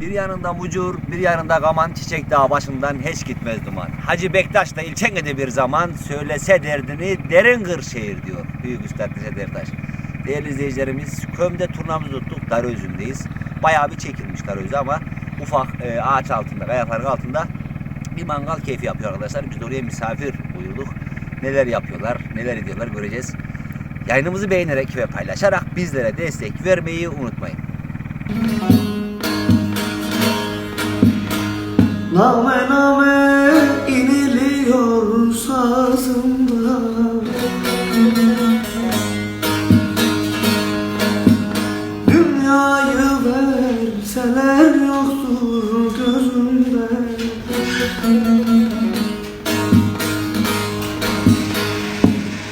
Bir yanında Mucur, bir yanında Kaman Çiçek Dağı başından hiç gitmez duman. Hacı Bektaş da ilçengede bir zaman söylese derdini derin Kırşehir diyor. Büyük Üstad Neşet Ertaş. Değerli izleyicilerimiz kömde turnamızı tuttuk. Darözü'ndeyiz. Bayağı bir çekilmiş Darözü ama ufak e, ağaç altında, kayaların altında bir mangal keyfi yapıyor arkadaşlar. Biz oraya misafir buyurduk. Neler yapıyorlar, neler ediyorlar göreceğiz. Yayınımızı beğenerek ve paylaşarak bizlere destek vermeyi unutmayın. Name name iniliyor sazımda. Dünyayı verseler yoktur gözümde.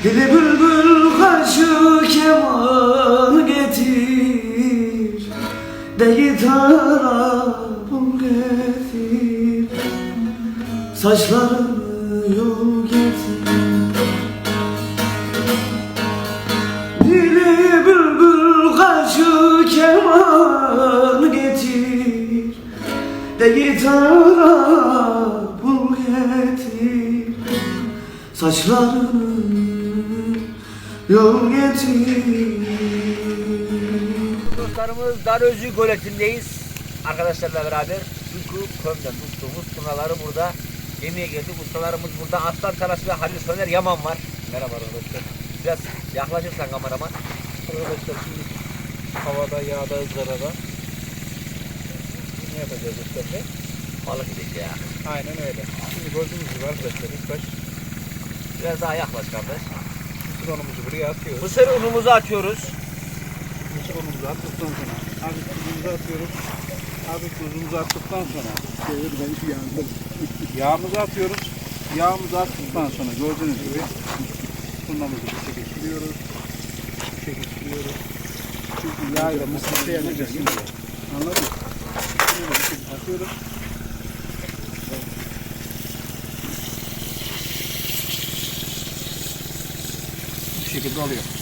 Dili bülbül karşı keman getir De gitara bul getir Saçlarını yol getir Dili bülbül keman getir. De gitara bul getir. Saçlarını yol getir Dostlarımız Darözü Göleti'ndeyiz. Arkadaşlarla beraber Sıkı Köm'den tuttuğumuz turnaları burada yemeğe geldik. Ustalarımız burada Aslan Taras ve Halil Soner Yaman var. Merhaba arkadaşlar. Biraz yaklaşırsan kameraman. Arkadaşlar şimdi havada, yağda, ızgarada ne yapacağız üstlerinde? Balık gidecek ya. Aynen öyle. Şimdi gördüğünüz gibi arkadaşlar ilk baş Biraz daha yaklaş kardeş. mısır unumuzu buraya atıyoruz. Mısır unumuzu atıyoruz. Mısır unumuzu attıktan sonra hafif tuzumuzu atıyoruz. Hafif tuzumuzu attıktan sonra yağımızı atıyoruz. Yağımızı attıktan sonra gördüğünüz gibi turnamızı bu şekilde sürüyoruz. Bu şekilde sürüyoruz. Çünkü yağ ile mısır yanacak. Anladın mı? Şimdi bu şekilde atıyoruz. Bu şekilde oluyor.